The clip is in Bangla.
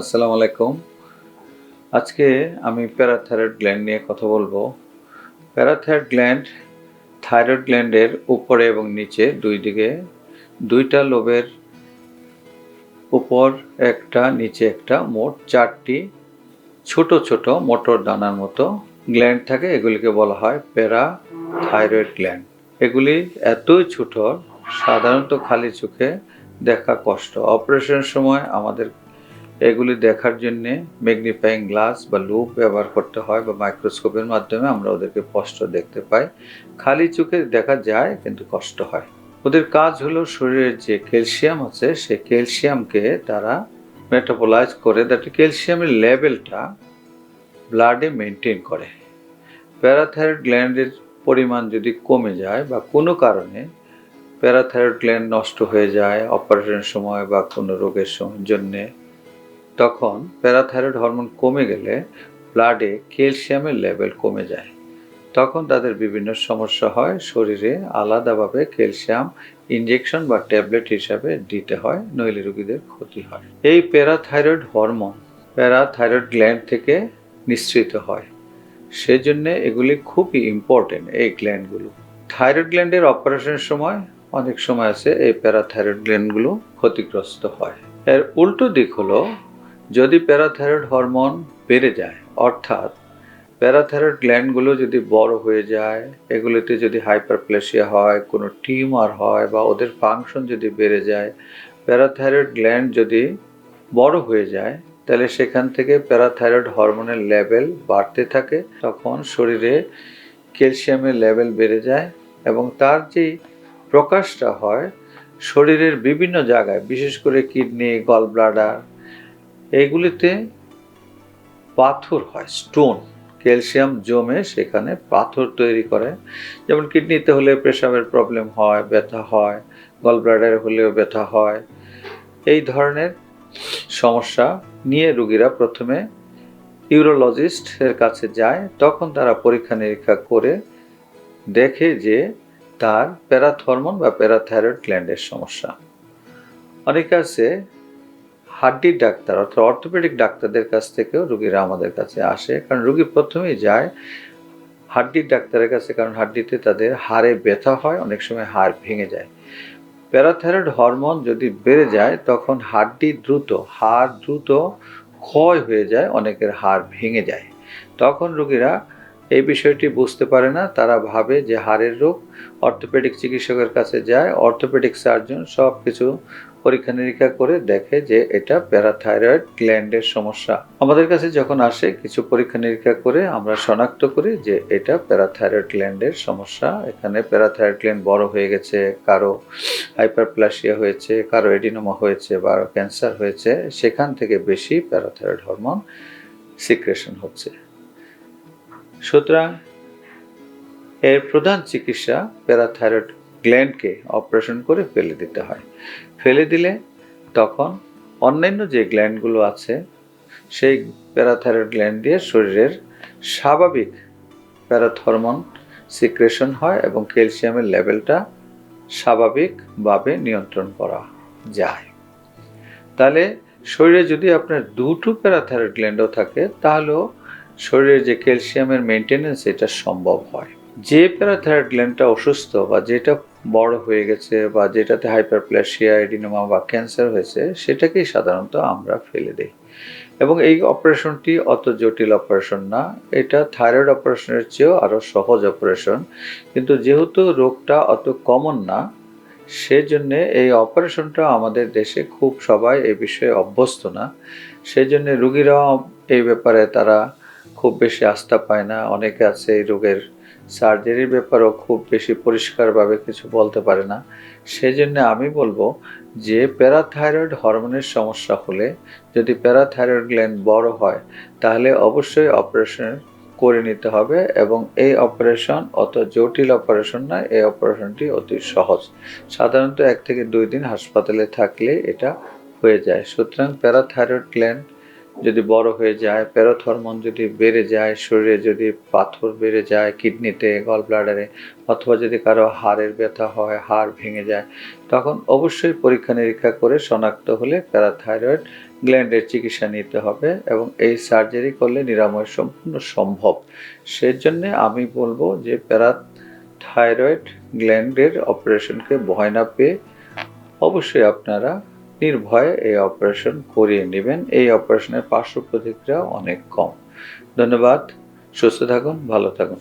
আসসালামু আলাইকুম। আজকে আমি প্যারাথাইরয়েড গ্ল্যান্ড নিয়ে কথা বলব। প্যারাথাইরয়েড গ্ল্যান্ড থাইরয়েড গ্ল্যান্ডের উপরে এবং নিচে দুই দিকে, দুইটা লোবের উপর একটা, নিচে একটা, মোট চারটি ছোট ছোট মোটর দানার মতো গ্ল্যান্ড থাকে, এগুলিকে বলা হয় প্যারা থাইরয়েড গ্ল্যান্ড। এগুলি এতই ছোট সাধারণত খালি চোখে দেখা কষ্ট। অপারেশনের সময় আমাদের এগুলি দেখার জন্যে ম্যাগনিফাইং গ্লাস বা লুপ ব্যবহার করতে হয় বা মাইক্রোস্কোপের মাধ্যমে আমরা ওদেরকে স্পষ্ট দেখতে পাই। খালি চোখে দেখা যায় কিন্তু কষ্ট হয়। ওদের কাজ হলো শরীরের যে ক্যালসিয়াম আছে, সেই ক্যালসিয়ামকে তারা মেটাবোলাইজ করে দ্যাট ক্যালসিয়ামের লেভেলটা ব্লাডে মেনটেন করে। প্যারাথাইরয়েড গ্ল্যান্ডের পরিমাণ যদি কমে যায় বা কোনো কারণে প্যারাথাইরয়েড গ্ল্যান্ড নষ্ট হয়ে যায় অপারেশনের সময় বা কোনো রোগের জন্যে তখন প্যারাথাইরয়েড হরমোন কমে গেলে ব্লাডে ক্যালসিয়ামের লেভেল কমে যায়। তখন তাদের বিভিন্ন সমস্যা হয়, শরীরে আলাদাভাবে ক্যালসিয়াম ইনজেকশন বা ট্যাবলেট হিসাবে দিতে হয়, নইলে রোগীদের ক্ষতি হয়। এই প্যারাথাইরয়েড হরমোন প্যারাথাইরয়েড গ্ল্যান্ড থেকে নিঃসৃত হয়। সেজন্য এগুলি খুবই ইম্পর্টেন্ট এই গ্ল্যান্ডগুলো। থাইরয়েড গ্ল্যান্ডের অপারেশনের সময় অনেক সময় আছে এই প্যারাথাইরয়েড গ্ল্যান্ডগুলো ক্ষতিগ্রস্ত হয়। এর উল্টো দিক হলো যদি প্যারাথাইরয়েড হরমোন বেড়ে যায়, অর্থাৎ প্যারাথাইরয়েড গ্ল্যান্ডগুলো যদি বড় হয়ে যায়, এগুলিতে যদি হাইপারপ্লেসিয়া হয়, কোনো টিউমার হয় বা ওদের ফাংশন যদি বেড়ে যায় প্যারাথাইরয়েড গ্ল্যান্ড যদি বড় হয়ে যায়, তাহলে সেখান থেকে প্যারাথাইরয়েড হরমোনের লেভেল বাড়তে থাকে। তখন শরীরে ক্যালসিয়ামের লেভেল বেড়ে যায় এবং তার যে প্রকাশটা হয়, শরীরের বিভিন্ন জায়গায়, বিশেষ করে কিডনি গল ব্লাডার এইগুলিতে পাথর হয় স্টোন ক্যালসিয়াম জমে সেখানে পাথর তৈরি করে। যেমন কিডনিতে হলে প্রেশাবের প্রবলেম হয়, ব্যথা হয় গল ব্লাডারে হলেও ব্যথা হয়। এই ধরনের সমস্যা নিয়ে রুগীরা প্রথমে ইউরোলজিস্টের কাছে যায়, তখন তারা পরীক্ষা নিরীক্ষা করে দেখে যে তার প্যারাথরমোন বা প্যারাথাইরয়েড গ্ল্যান্ডের সমস্যা। অনেকে আছে হাড্ডির ডাক্তার অর্থাৎ অর্থোপেডিক ডাক্তারদের কাছ থেকেও রুগীরা আমাদের কাছে আসে। কারণ রুগী প্রথমেই যায় হাড্ডির ডাক্তারের কাছে, কারণ হাড্ডিতে তাদের হাড়ে ব্যথা হয়, অনেক সময় হাড় ভেঙে যায়। প্যারাথাইরয়েড হরমোন যদি বেড়ে যায়, তখন হাড্ডি দ্রুত, হাড় দ্রুত ক্ষয় হয়ে যায়, অনেকের হাড় ভেঙে যায়। তখন রুগীরা এই বিষয়টি বুঝতে পারে না। তারা ভাবে যে হাড়ের রোগ, অর্থোপেডিক চিকিৎসকের কাছে যায়, অর্থোপেডিক সার্জন সব কিছু পরীক্ষা নিরীক্ষা করে দেখে যে এটা প্যারাথাইরয়েড গ্ল্যান্ডের সমস্যা। আমাদের কাছে যখন আসে, কিছু পরীক্ষা নিরীক্ষা করে আমরা শনাক্ত করি যে এটা প্যারাথাইরয়েড গ্ল্যান্ডের সমস্যা। এখানে প্যারাথাইরয়েড গ্ল্যান্ড বড় হয়ে গেছে, কারও হাইপারপ্লাসিয়া হয়েছে, কারও এডিনোমা হয়েছে বা ক্যান্সার হয়েছে, সেখান থেকে বেশি প্যারাথাইরয়েড হরমোন সিক্রেশন হচ্ছে। সুতরাং এর প্রধান চিকিৎসা প্যারাথাইরয়েড গ্ল্যান্ডকে অপারেশন করে ফেলে দিতে হয়। ফেলে দিলে তখন অন্যান্য যে গ্ল্যান্ডগুলো আছে, সেই প্যারাথাইরয়েড গ্ল্যান্ড দিয়ে শরীরের স্বাভাবিক প্যারাথরমোন সিক্রেশন হয় এবং ক্যালসিয়ামের লেভেলটা স্বাভাবিকভাবে নিয়ন্ত্রণ করা যায়। তাহলে শরীরে যদি আপনার দুটো প্যারাথাইরয়েড গ্ল্যান্ডও থাকে, তাহলেও শরীরে যে ক্যালসিয়ামের মেনটেনেন্স এটা সম্ভব হয়। যে প্যারাথাইরয়েড গ্ল্যান্ডটা অসুস্থ বা যেটা বড় হয়ে গেছে বা যেটাতে হাইপারপ্লেসিয়া এডিনোমা বা ক্যান্সার হয়েছে, সেটাকেই সাধারণত আমরা ফেলে দিই। এবং এই অপারেশনটি অত জটিল অপারেশন না, এটা থাইরয়েড অপারেশনের চেয়েও আরও সহজ অপারেশন কিন্তু যেহেতু রোগটা অত কমন না, সেজন্য এই অপারেশনটা আমাদের দেশে খুব সবাই এই বিষয়ে অভ্যস্ত না। সেজন্য রুগীরাও এই ব্যাপারে তারা খুব বেশি আস্থা পায় না। অনেকে আছে এই রোগের সার্জারির ব্যাপারেও খুব বেশি পরিষ্কারভাবে কিছু বলতে পারে না। সেজন্য আমি বলব যে, প্যারাথাইরয়েড হরমোনের সমস্যা হলে যদি প্যারাথাইরয়েড গ্ল্যান্ড বড় হয়, তাহলে অবশ্যই অপারেশন করে নিতে হবে এবং এই অপারেশন অত জটিল অপারেশন না, এই অপারেশনটি অতি সহজ। সাধারণত এক থেকে দুই দিন হাসপাতালে থাকলে এটা হয়ে যায়। সুতরাং প্যারাথাইরয়েড গ্ল্যান্ড যদি বড় হয়ে যায় প্যারাথরমোন যদি বেড়ে যায়, শরীরে যদি পাথর বেড়ে যায়, কিডনিতে গল ব্লাডারে অথবা যদি কারও হাড়ের ব্যথা হয়, হাড় ভেঙে যায়, তখন অবশ্যই পরীক্ষা নিরীক্ষা করে শনাক্ত হলে প্যারাথাইরয়েড গ্ল্যান্ডের চিকিৎসা নিতে হবে এবং এই সার্জারি করলে নিরাময় সম্পূর্ণ সম্ভব। সেজন্য আমি বলব যে প্যারাথাইরয়েড গ্ল্যান্ডের অপারেশনকে ভয় না পেয়ে অবশ্যই আপনারা নির্ভয়ে এই অপারেশন করিয়ে নেবেন। এই অপারেশনের পার্শ্ব প্রতিক্রিয়া অনেক কম। ধন্যবাদ। সুস্থ থাকুন, ভালো থাকুন।